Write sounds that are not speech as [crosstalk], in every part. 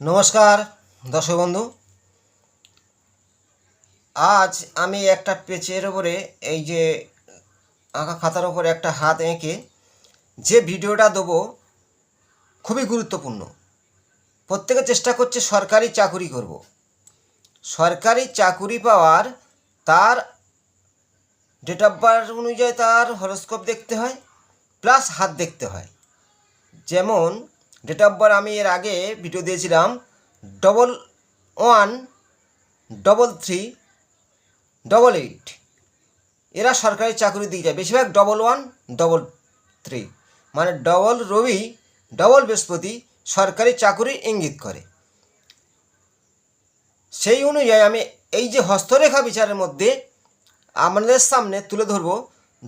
নমস্কার, দর্শক বন্ধু। আজ আমি একটা পেজের ওপরে এই যে আঁকা খাতার ওপরে একটা হাত এঁকে যে ভিডিওটা দেবো খুবই গুরুত্বপূর্ণ। প্রত্যেকে চেষ্টা করছে সরকারি চাকুরি করব। সরকারি চাকুরি পাওয়ার তার ডেট অফ বার্থ অনুযায়ী তার হরস্কোপ দেখতে হয় প্লাস হাত দেখতে হয়। যেমন ডেট অফ বার্থ আমি এর আগে ভিডিও দিয়েছিলাম double one double three double eight এরা সরকারি চাকরি দিয়ে যায়, বেশিরভাগ ডবল ওয়ান ডবল থ্রি মানে ডবল রবি ডবল বৃহস্পতি সরকারি চাকুরি ইঙ্গিত করে। সেই অনুযায়ী আমি এই যে হস্তরেখা বিচারের মধ্যে আমাদের সামনে তুলে ধরব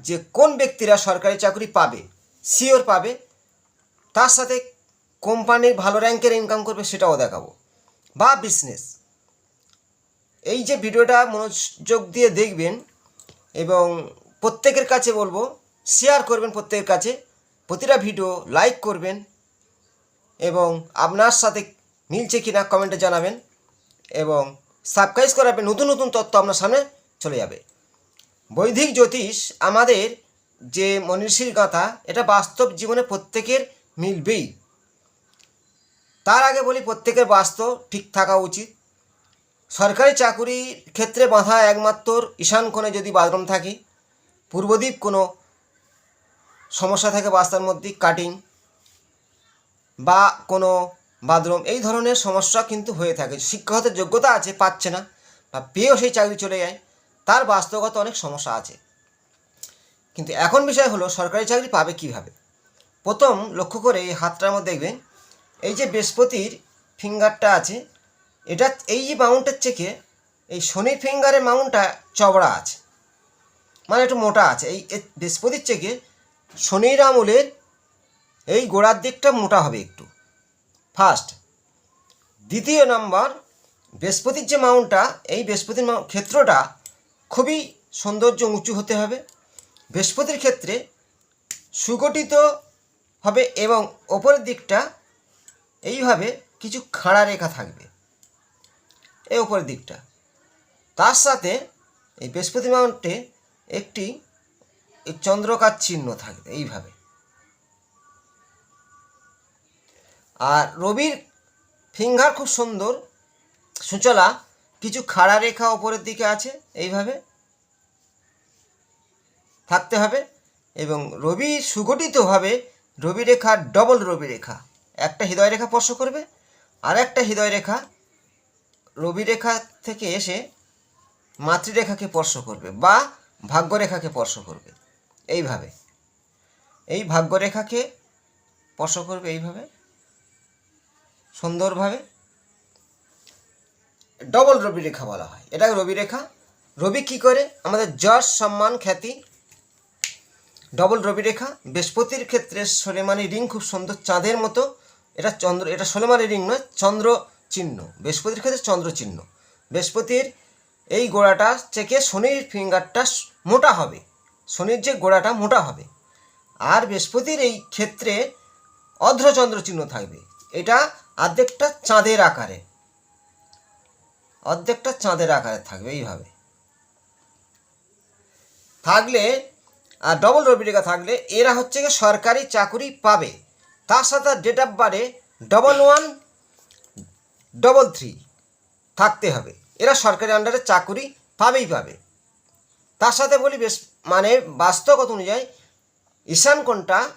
যে কোন ব্যক্তিরা সরকারি চাকরি পাবে সিওর পাবে, তার সাথে কোম্পানির ভালো র্যাঙ্কের ইনকাম করবে সেটাও দেখাবো। বা বিজনেস এই যে ভিডিওটা মনোযোগ দিয়ে দেখবেন এবং প্রত্যেকের কাছে বলব শেয়ার করবেন প্রত্যেকের কাছে। প্রতিটা ভিডিও লাইক করবেন এবং আপনার সাথে মিলছে কি না কমেন্টে জানাবেন এবং সাবস্ক্রাইব করাবেন নতুন নতুন তথ্য আপনার সামনে চলে যাবে। বৈদিক জ্যোতিষ আমাদের যে মনীষীর গাথা এটা বাস্তব জীবনে প্রত্যেকের মিলবেই। তার আগে বলি প্রত্যেকের বাস্তব ঠিক থাকা উচিত। সরকারি চাকুরির ক্ষেত্রে বাঁধা একমাত্র ঈশান কোণে যদি বাথরুম থাকে, পূর্বদ্বীপ কোনো সমস্যা থাকে বাস্তার মধ্যে কাটিং বা কোনো বাথরুম, এই ধরনের সমস্যা কিন্তু হয়ে থাকে। শিক্ষাগত যোগ্যতা আছে, পাচ্ছে না বা পেয়েও সেই চাকরি চলে যায়, তার বাস্তবগত অনেক সমস্যা আছে। কিন্তু এখন বিষয় হলো, সরকারি চাকরি পাবে কীভাবে? প্রথম লক্ষ্য করে এই হাতটার মধ্যে দেখবেন এই যে বৃহস্পতির ফিঙ্গারটা আছে, এটা এই যে মাউন্টের থেকে এই শনির ফিঙ্গারের মাউন্টটা চওড়া আছে। মানে একটু মোটা আছে। এই বৃহস্পতির থেকে শনির আমলের এই গোড়ার দিকটা মোটা হবে একটু। ফার্স্ট দ্বিতীয় নম্বর বৃহস্পতির যে মাউন্টটা এই বৃহস্পতির ক্ষেত্রটা খুবই সৌন্দর্য উঁচু হতে হবে। বৃহস্পতির ক্ষেত্রে সুগঠিত হবে এবং ওপরের দিকটা এইভাবে কিছু খাড়া রেখা থাকবে। এই ওপরের দিকটা। তার সাথে এই বৃহস্পতি মাউন্টে একটি চন্দ্রকার চিহ্ন থাকবে এইভাবে। আর রবির ফিঙ্গার খুব সুন্দর। সুচলা কিছু খাড়া রেখা ওপরের দিকে আছে এইভাবে। থাকতে হবে এবং রবি সুগঠিতভাবে রবি রেখা ডবল রবি রেখা একটা হৃদয় রেখা স্পর্শ করবে আর একটা হৃদয় রেখা রবি রেখা থেকে এসে মাতৃরেখাকে স্পর্শ করবে বা ভাগ্যরেখাকে স্পর্শ করবে। এইভাবে। এই ভাগ্যরেখাকে স্পর্শ করবে এইভাবে, সুন্দরভাবে। ডবল রবি রেখা বলা হয়। এটা রবি রেখা রবি কি করে? আমাদের যশ, সম্মান, খ্যাতি। ডবল রবি রেখা বৃহস্পতির ক্ষেত্রে সোলেমানি রিং খুব সুন্দর চাঁদের মতো। এটা চন্দ্র, এটা সোলেমানি রিং নয়, চন্দ্র চিহ্ন। বৃহস্পতির ক্ষেত্রে চন্দ্র চিহ্ন। বৃহস্পতির এই গোড়াটা থেকে শনির ফিঙ্গারটা মোটা হবে। শনির যে গোড়াটা মোটা হবে। আর বৃহস্পতির এই ক্ষেত্রে অর্ধচন্দ্র চিহ্ন থাকবে। এটা অর্ধেকটা চাঁদের আকারে। অর্ধেকটা চাঁদের আকারে থাকবে এইভাবে। থাকলে, আর ডবল রবি রেখা থাকলে, এরা হচ্ছে সরকারি চাকুরি পাবে। তার সাথে ডেট অফ বারে ডবল ওয়ান ডবল থ্রি থাকতে হবে। এরা সরকারি আন্ডারে চাকুরি পাবেই পাবে। তার সাথে বলি বেশ মানে বাস্তবগত অনুযায়ী ঈশান কোণটা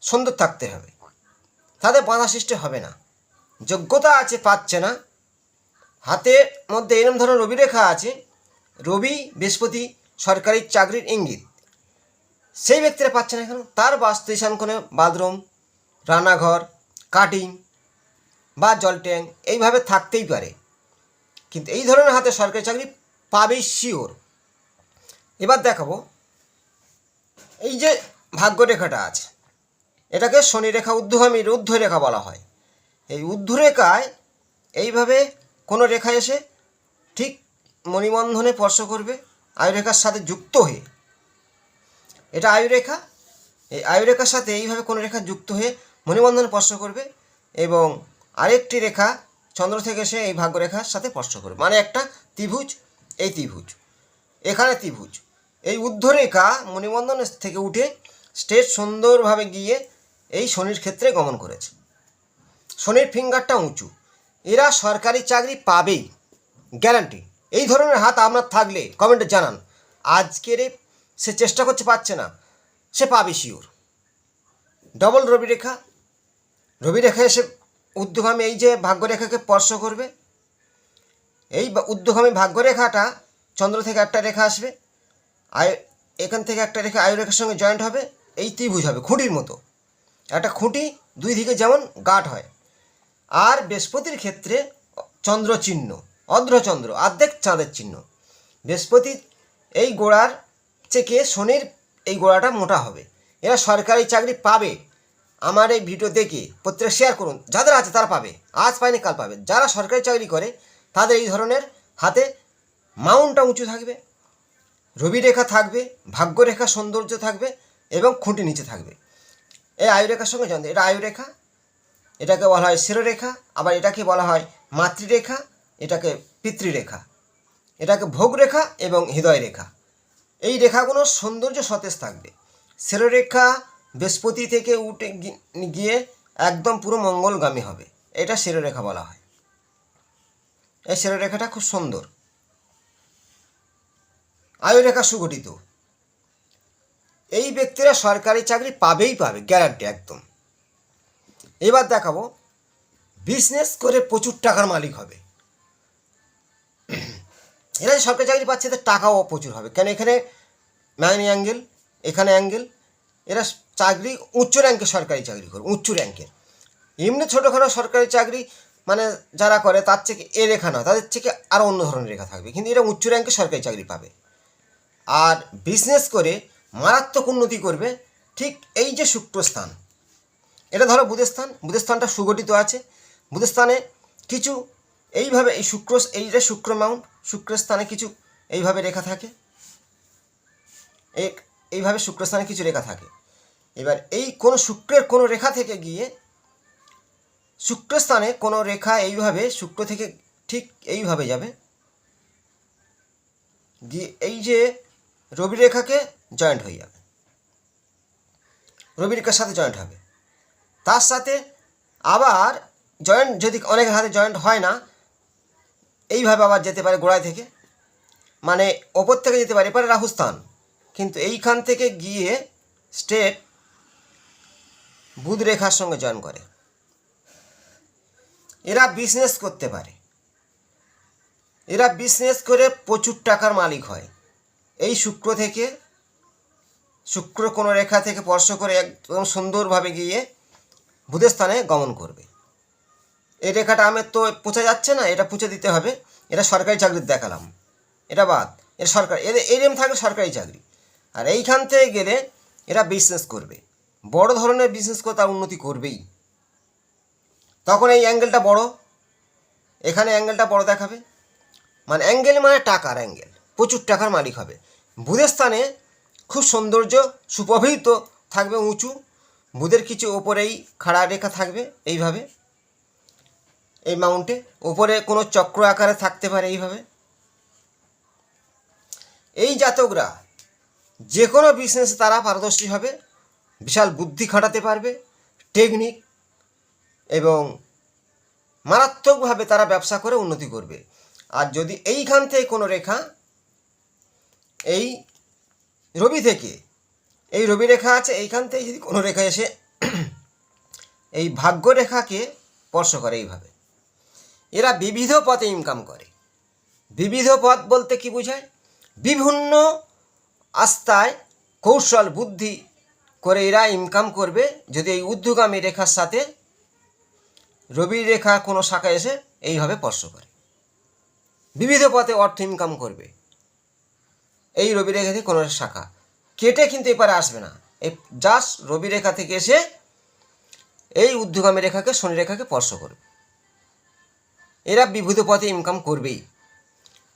সুন্দর থাকতে হবে। তাদের বাধা সৃষ্টি হবে না। যোগ্যতা আছে, পাচ্ছে না। হাতের মধ্যে এরম ধরনের রবি রেখা আছে। রবি, বৃহস্পতি সরকারি চাকরির ইঙ্গিত। সেই ব্যক্তিরা পাচ্ছে না কেন? তার বাস্তু ঈশান কোণে বাথরুম রান্নাঘর কাটিং বা জল ট্যাঙ্ক এইভাবে থাকতেই পারে। কিন্তু এই ধরনের হাতে সরকারি চাকরি পাবেই শিওর। এবার দেখাবো, এই যে ভাগ্যরেখাটা আছে, এটাকে শনি রেখা ঊর্ধ্বগামী ঊর্ধ্ব রেখা বলা হয়। এই রেখায় এইভাবে কোনো রেখা এসে ঠিক মণিবন্ধনে স্পর্শ করবে, আয়ুরেখার সাথে যুক্ত হয়ে। এটা আয়ুরেখা, এই আয়ুরেখার সাথে এইভাবে কোনো রেখা যুক্ত হয়ে মণিবন্ধনে স্পর্শ করবে এবং আরেকটি রেখা চন্দ্র থেকে এসে এই ভাগ্যরেখার সাথে স্পর্শ করবে। মানে একটা ত্রিভুজ, এই ত্রিভুজ। এখানে ত্রিভুজ। এই ঊর্ধ্বরেখা মণিবন্ধন থেকে উঠে স্টেট সুন্দরভাবে গিয়ে এই শনির ক্ষেত্রে গমন করেছে। শনির ফিঙ্গারটা উঁচু। এরা সরকারি চাকরি পাবেই। গ্যারান্টি। এই ধরনের হাত আপনার থাকলে কমেন্টে জানান। আজকের সে চেষ্টা করছে, পাচ্ছে না। সে পাবে শিওর। ডবল রবি রেখা রবি রেখা এসে ঊর্ধ্বগামী, এই যে ভাগ্যরেখাকে স্পর্শ করবে, এই ঊর্ধ্বগামী ভাগ্যরেখাটা চন্দ্র থেকে একটা রেখা আসবে, আয়, এখান থেকে একটা রেখা আয়ু রেখার সঙ্গে জয়েন্ট হবে, এই ত্রিভুজ হবে, খুঁটির মতো। একটা খুঁটি দুই দিকে যেমন গাঢ় হয়। আর বৃহস্পতির ক্ষেত্রে চন্দ্র চিহ্ন অর্ধচন্দ্র, অর্ধেক চাঁদের চিহ্ন। বৃহস্পতি এই গোড়ার থেকে শনির এই গোড়াটা মোটা হবে। এরা সরকারি চাকরি পাবে। আমার এই ভিডিও দেখে প্রত্যেকে শেয়ার করুন। যাদের আছে তারা পাবে। আজ পায়নি, কাল পাবে। যারা সরকারি চাকরি করে, তাদের এই ধরনের হাতে মাউন্টটা উঁচু থাকবে রবি রেখা থাকবে, ভাগ্যরেখা সৌন্দর্য থাকবে এবং খুঁটি নিচে থাকবে। এই আয়ুরেখার সঙ্গে জানতে এটা আয়ুরেখা, এটাকে বলা হয় শিরোরেখা, আবার এটাকে বলা হয় মাতৃরেখা, এটাকে পিতৃরেখা। এটাকে ভোগরেখা এবং হৃদয় রেখা এই রেখাগুলোর সৌন্দর্য সতেজ থাকবে। শিরোরেখা বৃহস্পতি থেকে উঠে গিয়ে একদম পুরো মঙ্গলগামী হবে। এটা শিরোরেখা বলা হয়। এই শিরোরেখাটা খুব সুন্দর। আয়ুরেখা সুগঠিত। এই ব্যক্তিরা সরকারি চাকরি পাবেই পাবে গ্যারান্টি একদম। এবার দেখাবো বিজনেস করে প্রচুর টাকার মালিক হবে। এরা সরকারি চাকরি পাচ্ছে তাদের টাকাও প্রচুর হবে। কেন? এখানে ম্যান অ্যাঙ্গেল এখানে অ্যাঙ্গেল এরা চাকরি, উচ্চ র্যাঙ্কের সরকারি চাকরি করবে উচ্চ র্যাঙ্কের এমনি ছোটোখাটো সরকারি চাকরি মানে যারা করে, তার থেকে এ রেখা নয়, তাদের থেকে আরও অন্য ধরনের রেখা থাকবে। কিন্তু এরা উচ্চ র্যাঙ্কের সরকারি চাকরি পাবে। আর বিজনেস করে মারাত্মক উন্নতি করবে, ঠিক এই যে শুক্রস্থান এটা ধরো বুধের স্থান বুধের স্থানটা সুগঠিত আছে। বুধের স্থানে কিছু এইভাবে এই শুক্র এইটা শুক্র মাউন্ট শুক্রের স্থানে কিছু এইভাবে রেখা থাকে। এই এইভাবে শুক্রস্থানে কিছু রেখা থাকে। এবার এই কোনো শুক্রের কোনো রেখা থেকে গিয়ে শুক্রস্থানে কোনো রেখা এইভাবে শুক্র থেকে ঠিক এইভাবে যাবে। গিয়ে এই যে রবি রেখাকে জয়েন্ট হয়ে যাবে। রবি রেখার সাথে জয়েন্ট হবে। তার সাথে আবার জয়েন্ট যদি অনেকের হাতে জয়েন্ট হয় না, এইভাবে আবার যেতে পারে গোড়ায় থেকে। মানে ওপর থেকে যেতে পারে এপারে রাহুস্থান কিন্তু এইখান থেকে গিয়ে স্টেট বুধ রেখার সঙ্গে জয়েন করে। এরা বিজনেস করতে পারে। এরা বিজনেস করে প্রচুর টাকার মালিক হয়। এই শুক্র থেকে, শুক্র কোনো রেখা থেকে স্পর্শ করে একদম সুন্দরভাবে গিয়ে বুধের স্থানে গমন করবে। এই রেখাটা আমের তো পুঁছে যাচ্ছে না, এটা পুঁছে দিতে হবে। এটা সরকারি চাকরির দেখালাম। এটা বাদ। এটা সরকার, এদের এরম থাকলে সরকারি চাকরি। আর এইখান থেকে গেলে এরা বিজনেস করবে। বড় ধরনের বিজনেস করে তার উন্নতি করবেই। তখন এই অ্যাঙ্গেলটা বড়। এখানে অ্যাঙ্গেলটা বড় দেখাবে। মানে অ্যাঙ্গেল মানে টাকার অ্যাঙ্গেল প্রচুর টাকার মালিক হবে। বুধের স্থানে খুব সৌন্দর্য সুপ্রভিত থাকবে, উঁচু। বুধের কিছু ওপরেই খাড়া রেখা থাকবে এইভাবে। এই মাউন্টে ওপরে কোনো চক্র আকারে থাকতে পারে এইভাবে। এই জাতকরা যে কোনো বিজনেসে তারা পারদর্শী হবে। বিশাল বুদ্ধি খাটাতে পারবে টেকনিক এবং মারাত্মকভাবে তারা ব্যবসা করে উন্নতি করবে। আর যদি এইখান থেকে কোনো রেখা, এই রবি থেকে, এই রবি রেখা আছে, এইখান থেকে যদি কোনো রেখা এসে [clears throat] এই ভাগ্য রেখাকে স্পর্শ করে এইভাবে। এরা বিবিধ পথে ইনকাম করে। বিবিধ পথ বলতে কি বোঝায়? বিভিন্ন আস্থায়, কৌশল, বুদ্ধি করে এরা ইনকাম করবে যদি এই ঊর্ধ্বগামী রেখার সাথে রবি রেখা কোনো শাখা এসে এইভাবে স্পর্শ করে। বিবিধ পথে অর্থ ইনকাম করবে। এই রবি রেখা থেকে কোনো শাখা। কেটে কিন্তু এপারে আসবে না। এই জাস্ট রবি রেখা থেকে এসে এই ঊর্ধ্বগামী রেখাকে, শনি রেখাকে স্পর্শ করবে। এরা বিবিধ পথে ইনকাম করবেই।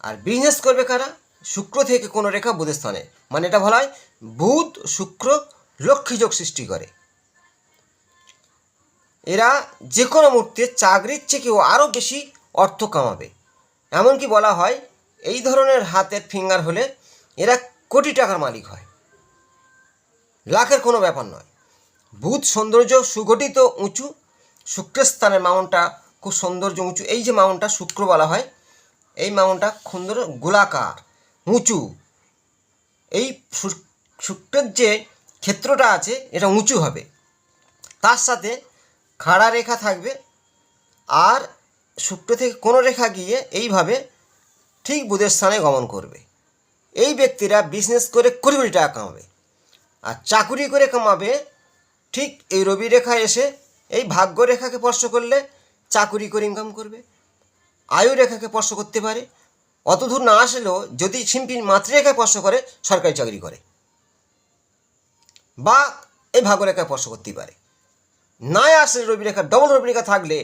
আর বিজনেস করবে কারা? শুক্র থেকে কোনো রেখা বুধের স্থানে মানে এটা বলা হয় বুধ, শুক্র লক্ষ্মী যোগ সৃষ্টি করে। এরা যে কোনো মুহূর্তে চাকরির থেকেও আরও বেশি অর্থ কামাবে। এমনকি বলা হয়, এই ধরনের হাতের ফিঙ্গার হলে এরা কোটি টাকার মালিক হয়। লাখের কোনো ব্যাপার নয়। বুধ সৌন্দর্য সুগঠিত উঁচু, শুক্রের স্থানের মাউন্টটা খুব সৌন্দর্য উঁচু। এই যে মাউন্টটা শুক্র বলা হয়, এই মাউন্টটা সুন্দর গোলাকার, উঁচু। এই শুক্রের যে ক্ষেত্রটা আছে, এটা উঁচু হবে। তার সাথে খাড়া রেখা থাকবে আর শুক্র থেকে কোনো রেখা গিয়ে এইভাবে ঠিক বুধের স্থানে গমন করবে। এই ব্যক্তিরা বিজনেস করে কুড়ি কোটি টাকা কামাবে আর চাকুরি করে কামাবে ঠিক এই রবি রেখা এসে এই ভাগ্য রেখাকে স্পর্শ করলে চাকুরি করে ইনকাম করবে, আয়ু রেখাকে স্পর্শ করতে পারে। অত দূর না আসলেও যদি সিম্পি মাতৃরেখায় স্পর্শ করে, সরকারি চাকরি করে। বা এই ভাগ্যরেখায় স্পর্শ করতেই পারে। না আসলে রবিরেখা ডবল রবিরেখা থাকলে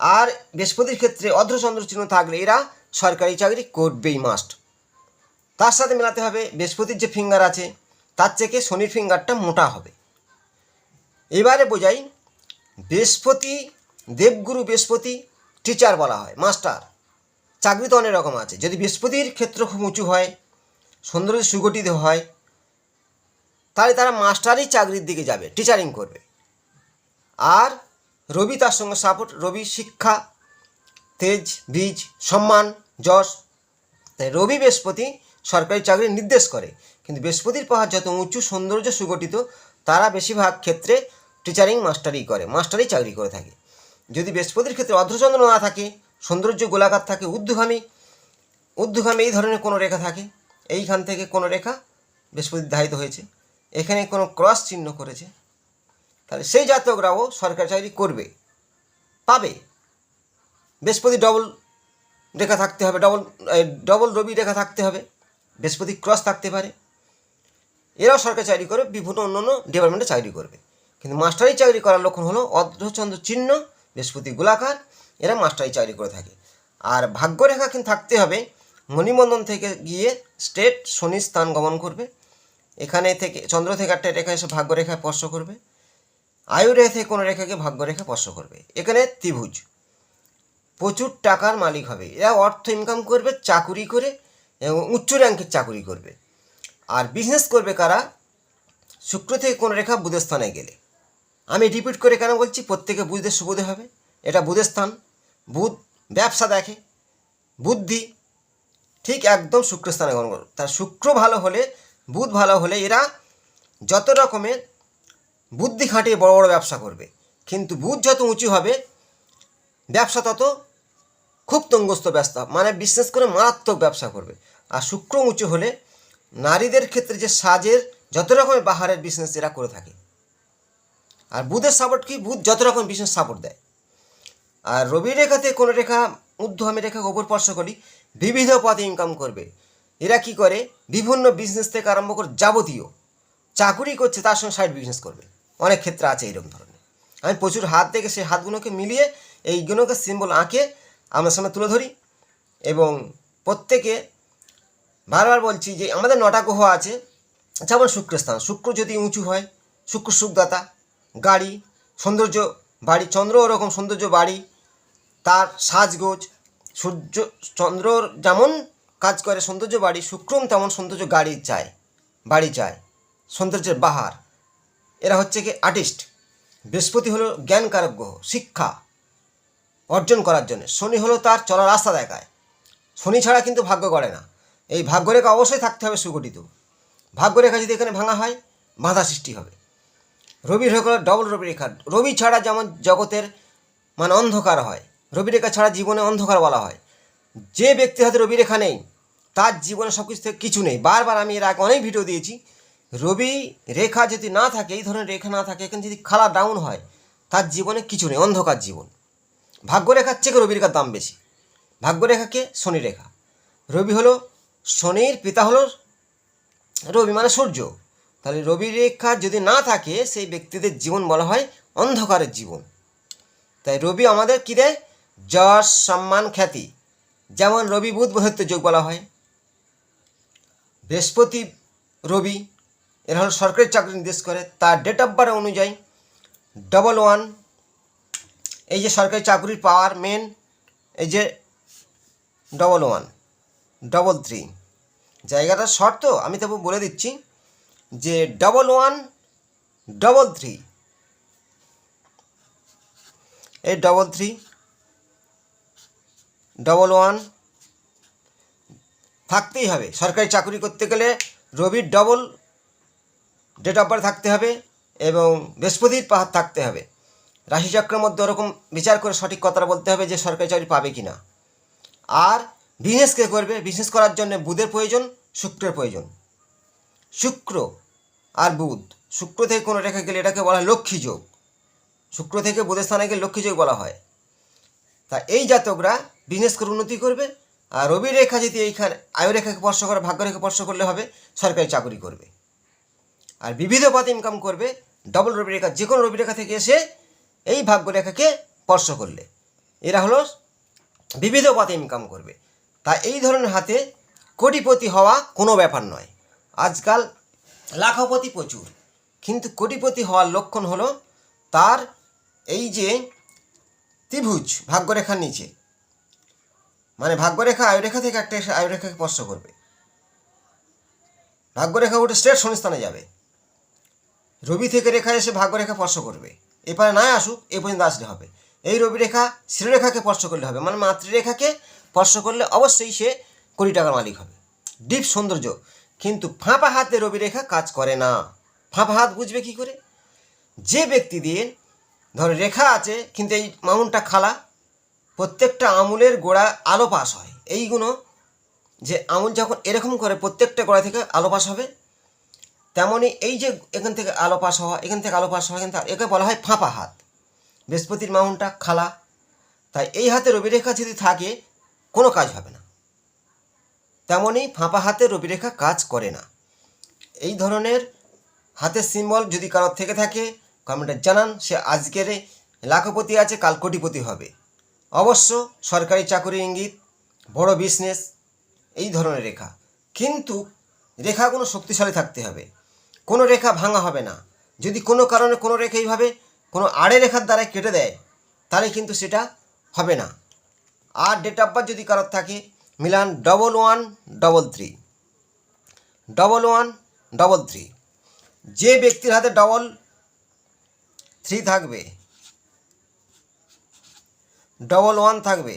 আর বৃহস্পতির ক্ষেত্রে অর্ধচন্দ্র চিহ্ন থাকলে এরা সরকারি চাকরি করবেই মাস্ট তার সাথে মেলাতে হবে বৃহস্পতির যে ফিঙ্গার আছে, তার থেকে শনির ফিঙ্গারটা মোটা হবে। এবারে বোঝাই, বৃহস্পতি, দেবগুরু বৃহস্পতি টিচার বলা হয় মাস্টার চাকরি তো অনেক রকম আছে। যদি বৃহস্পতির ক্ষেত্র খুব উঁচু হয়, সৌন্দর্য সুগঠিত হয় তাহলে তারা মাস্টারই চাকরির দিকে যাবে টিচারিং করবে। আর রবি তার সঙ্গে সাপোর্ট রবি শিক্ষা, তেজ, বীজ, সম্মান, যশ। তাই রবি বৃহস্পতি সরকারি চাকরি নির্দেশ করে, কিন্তু বৃহস্পতির পাহাড় যত উঁচু, সৌন্দর্য সুগঠিত, তারা বেশিরভাগ ক্ষেত্রে টিচারিং মাস্টারই করে মাস্টারই চাকরি করে থাকে। যদি বৃহস্পতির ক্ষেত্রে অর্ধচন্দ্র না থাকে, সৌন্দর্য গোলাকার থাকে, ঊর্ধ্বগামী ঊর্ধ্বগামী এই ধরনের কোনো রেখা থাকে, এইখান থেকে কোনো রেখা বৃহস্পতি ধারিত হয়েছে। এখানে কোনো ক্রস চিহ্ন করেছে, তাহলে সেই জাতকরাও সরকারি চাকরি করবে, পাবে। বৃহস্পতি ডবল রেখা থাকতে হবে, ডবল ডবল রবি রেখা থাকতে হবে, বৃহস্পতি ক্রস থাকতে পারে। এরাও সরকারি চাকরি করবে বিভিন্ন অন্য অন্য ডিপার্টমেন্টে চাকরি করবে। কিন্তু মাস্টারি চাকরি করার লক্ষণ হলো অর্ধচন্দ্র চিহ্ন, বৃহস্পতি গোলাকার, এরা মাস্টারি চাকরি করে থাকে। আর ভাগ্যরেখা কিন্তু থাকতে হবে, মণিবন্ধন থেকে গিয়ে স্টেট শনি স্থান গমন করবে। এখানে থেকে, চন্দ্র থেকে একটা রেখা এসে ভাগ্যরেখায় স্পর্শ করবে। আয়ু থেকে কোনো রেখাকে ভাগ্যরেখা স্পর্শ করবে। এখানে ত্রিভুজ। প্রচুর টাকার মালিক হবে। এরা অর্থ ইনকাম করবে, চাকুরি করে এবং উচ্চ র্যাঙ্কের চাকুরি করবে। আর বিজনেস করবে কারা? শুক্র থেকে কোন রেখা বুধের স্থানে গেলে। আমি রিপিট করে কেন বলছি? প্রত্যেকে বুঝতে সুবোধে হবে। এটা বুধের স্থান বুধ ব্যবসা দেখে। বুদ্ধি। ঠিক একদম শুক্র স্থানে গ্রহণ করবে তার শুক্র ভালো হলে বুধ ভালো হলে এরা যত রকমের বুদ্ধি খাটিয়ে বড় বড় ব্যবসা করবে। কিন্তু বুধ যত উঁচু হবে, ব্যবসা তত খুব তঙ্গস্থ ব্যস্ত মানে বিশেষ করে মারাত্মক ব্যবসা করবে। আর শুক্র উঁচু হলে নারীদের ক্ষেত্রে যে সাজের যত রকমের বাহারের বিজনেস এরা করে থাকে। আর বুধের সাপোর্ট কি? বুধ যত রকম বিজনেস সাপোর্ট দেয়। আর রবি রেখাতে কোনো রেখা ঊর্ধ্বগামী রেখা ওপর স্পর্শ করি, বিবিধ পথে ইনকাম করবে। এরা কি করে? বিভিন্ন বিজনেস থেকে আরম্ভ করে যাবতীয়। চাকুরি করছে, তার সঙ্গে সাইড বিজনেস করবে। অনেক ক্ষেত্রে আছে এরকম ধরনের। আমি প্রচুর হাত দেখে সেই হাতগুলোকে মিলিয়ে এইগুলোকে সিম্বল আঁকে আমার সামনে তুলে ধরি। এবং প্রত্যেকে বারবার বলছি যে, আমাদের নটা গ্রহ আছে। যেমন শুক্রস্থান শুক্র যদি উঁচু হয়, শুক্র সুখদাতা, গাড়ি, সৌন্দর্য বাড়ি, চন্দ্র ওরকম সৌন্দর্য বাড়ি, তার সাজগোজ, সূর্য, চন্দ্রর যেমন কাজ করে সৌন্দর্য বাড়ি শুক্রম তেমন সৌন্দর্য গাড়ি চায় বাড়ি চায় সৌন্দর্যের বাহার। এরা হচ্ছে কি আর্টিস্ট বৃহস্পতি হলো জ্ঞানকারক গ্রহ, শিক্ষা অর্জন করার জন্য। শনি হলো তার চলার রাস্তা দেখায়। শনি ছাড়া কিন্তু ভাগ্য করে না। এই ভাগ্যরেখা অবশ্যই থাকতে হবে সুগঠিত। ভাগ্যরেখা যদি এখানে ভাঙা হয়, বাধা সৃষ্টি হবে। রবির গেল ডবল রবি রেখা রবি ছাড়া যেমন জগতের মানে অন্ধকার হয় রবি রেখা ছাড়া জীবনে অন্ধকার বলা হয়। যে ব্যক্তির হাতে রবি রেখা নেই, তার জীবনে সব কিছু থেকে কিছু নেই। বারবার আমি এর আগে অনেক ভিডিও দিয়েছি, রবি রেখা যদি না থাকে, এই ধরনের রেখা না থাকে, এখানে যদি খালা ডাউন হয়, তার জীবনে কিছু নেই, অন্ধকার জীবন। ভাগ্যরেখার চেয়ে রবি রেখার দাম বেশি। ভাগ্যরেখাকে শনি রেখা। রবি হলো শনির, পিতা হলো রবি মানে সূর্য। তাহলে রবি রেখা যদি না থাকে, সেই ব্যক্তিদের জীবন বলা হয় অন্ধকারের জীবন। তাই রবি আমাদের কী দেয়? যশ, সম্মান, খ্যাতি। যেমন রবি বুধ বৃহত্ব যোগ বলা হয়। বৃহস্পতি রবি, এরা হলো সরকারি চাকরি নির্দেশ করে। তার ডেট অফ বার্থ অনুযায়ী ডবল ওয়ান এই যে সরকারি চাকরির পাওয়ার মেন এই যে ডবল ওয়ান ডবল থ্রি জায়গাটা শর্ট তো আমি তবু বলে দিচ্ছি যে ডবল ওয়ান ডবল থ্রি এই ডবল থ্রি ডবল ওয়ান থাকতেই হবে। সরকারি চাকরি করতে গেলে রবির ডবল ডেট অফ বার্থ থাকতে হবে এবং বৃহস্পতির পাহাড় থাকতে হবে। রাশিচক্রের মধ্যে ওরকম বিচার করে সঠিক কথাটা বলতে হবে যে সরকারি চাকরি পাবে কি না আর বিজনেস কে করবে? বিজনেস করার জন্য বুধের প্রয়োজন, শুক্রের প্রয়োজন। শুক্র আর বুধ। শুক্র থেকে কোনো রেখা গেলে এটাকে বলা হয় লক্ষ্মী যোগ। শুক্র থেকে বুধের স্থানে গেলে লক্ষ্মী যোগ বলা হয়। তা এই জাতকরা বিজনেস করে উন্নতি করবে। আর রবি রেখা যদি এইখানে আয়ু রেখাকে স্পর্শ করে ভাগ্য রেখা স্পর্শ করলে হবে, সরকারি চাকরি করবে। আর বিবিধ পথে ইনকাম করবে ডবল রবি রেখা যে কোনো রবি রেখা থেকে এসে এই ভাগ্য রেখাকে স্পর্শ করলে। এরা হলো বিবিধ পথে ইনকাম করবে। তাই এই ধরনের হাতে কোটিপতি হওয়া কোনো ব্যাপার নয়। আজকাল লাখপতি প্রচুর। কিন্তু কোটিপতি হওয়ার লক্ষণ হলো তার এই যে ত্রিভুজ, ভাগ্যরেখার নিচে। মানে ভাগ্যরেখা আয়ুরেখা থেকে একটা এসে আয়ুরেখাকে স্পর্শ করবে। ভাগ্যরেখা উঠে স্ট্রেট শনিস্থানে যাবে। রবি থেকে রেখা এসে ভাগ্যরেখা স্পর্শ করবে। এপারে না আসুক, এ পর্যন্ত আসলে হবে। এই রবি রেখা শ্রীরেখাকে স্পর্শ করলে হবে মানে মাতৃরেখাকে স্পর্শ করলে অবশ্যই সে কোটি টাকার মালিক হবে। ডিপ সৌন্দর্য। কিন্তু ফাঁপা হাতে রবি রেখা কাজ করে না। ফাঁপা হাত বুঝবে কি করে? যে ব্যক্তি দিয়ে ধর রেখা আছে, কিন্তু এই মামুনটা খালা প্রত্যেকটা আমুলের গোড়া আলো পাস হয়। এইগুলো যে আমুল যখন এরকম করে প্রত্যেকটা গোড়া থেকে আলো পাস হবে তেমনই এই যে এখান থেকে আলো পাস হওয়া, এখান থেকে আলো পাস হওয়া এখান থেকে একে বলা হয় ফাঁপা হাত। বৃহস্পতির মাউনটা খালা। তাই এই হাতে রবিরেখা যদি থাকে, কোনো কাজ হবে না। তেমনই ফাঁপা হাতে রবিরেখা কাজ করে না। এই ধরনের হাতের সিম্বল যদি কারোর থেকে থাকে কমেন্টে জানান, সে আজকের লাখপতি আছে, কাল কোটিপতি হবে। অবশ্য সরকারি চাকরি ইঙ্গিত, বড় বিজনেস এই ধরনের রেখা। কিন্তু রেখাগুলো শক্তিশালী থাকতে হবে। কোনো রেখা ভাঙা হবে না। যদি কোনো কারণে কোনো রেখা এইভাবে কোনো আড়ে রেখার দ্বারা কেটে দেয়, তাহলে কিন্তু সেটা হবে না। আর ডেট অফ বার্থ যদি কারোর থাকে, Milan double one double three double one double three যে ব্যক্তির হাতে ডবল থ্রি থাকবে ডবল ওয়ান থাকবে।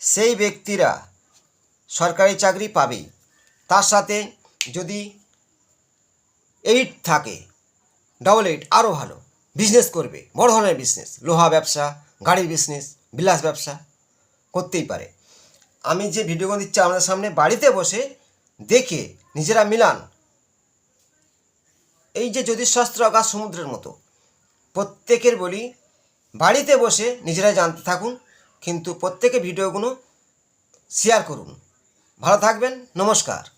সেই ব্যক্তিরা সরকারি চাকরি পাবেই তার সাথে যদি এইট থাকে ডবল এইট আরও ভালো। বিজনেস করবে, বড় ধরনের বিজনেস লোহা ব্যবসা, গাড়ির বিজনেস বিলাস ব্যবসা করতেই পারে। আমি যে ভিডিওগুলো দিচ্ছি আমাদের সামনে বাড়িতে বসে দেখে নিজেরা মিলান। এই যে জ্যোতিষশাস্ত্র আকাশ সমুদ্রের মতো। প্রত্যেকের বলি বাড়িতে বসে নিজেরাই জানতে থাকুন কিন্তু প্রত্যেকে ভিডিওগুলো শেয়ার করুন। ভালো থাকবেন নমস্কার।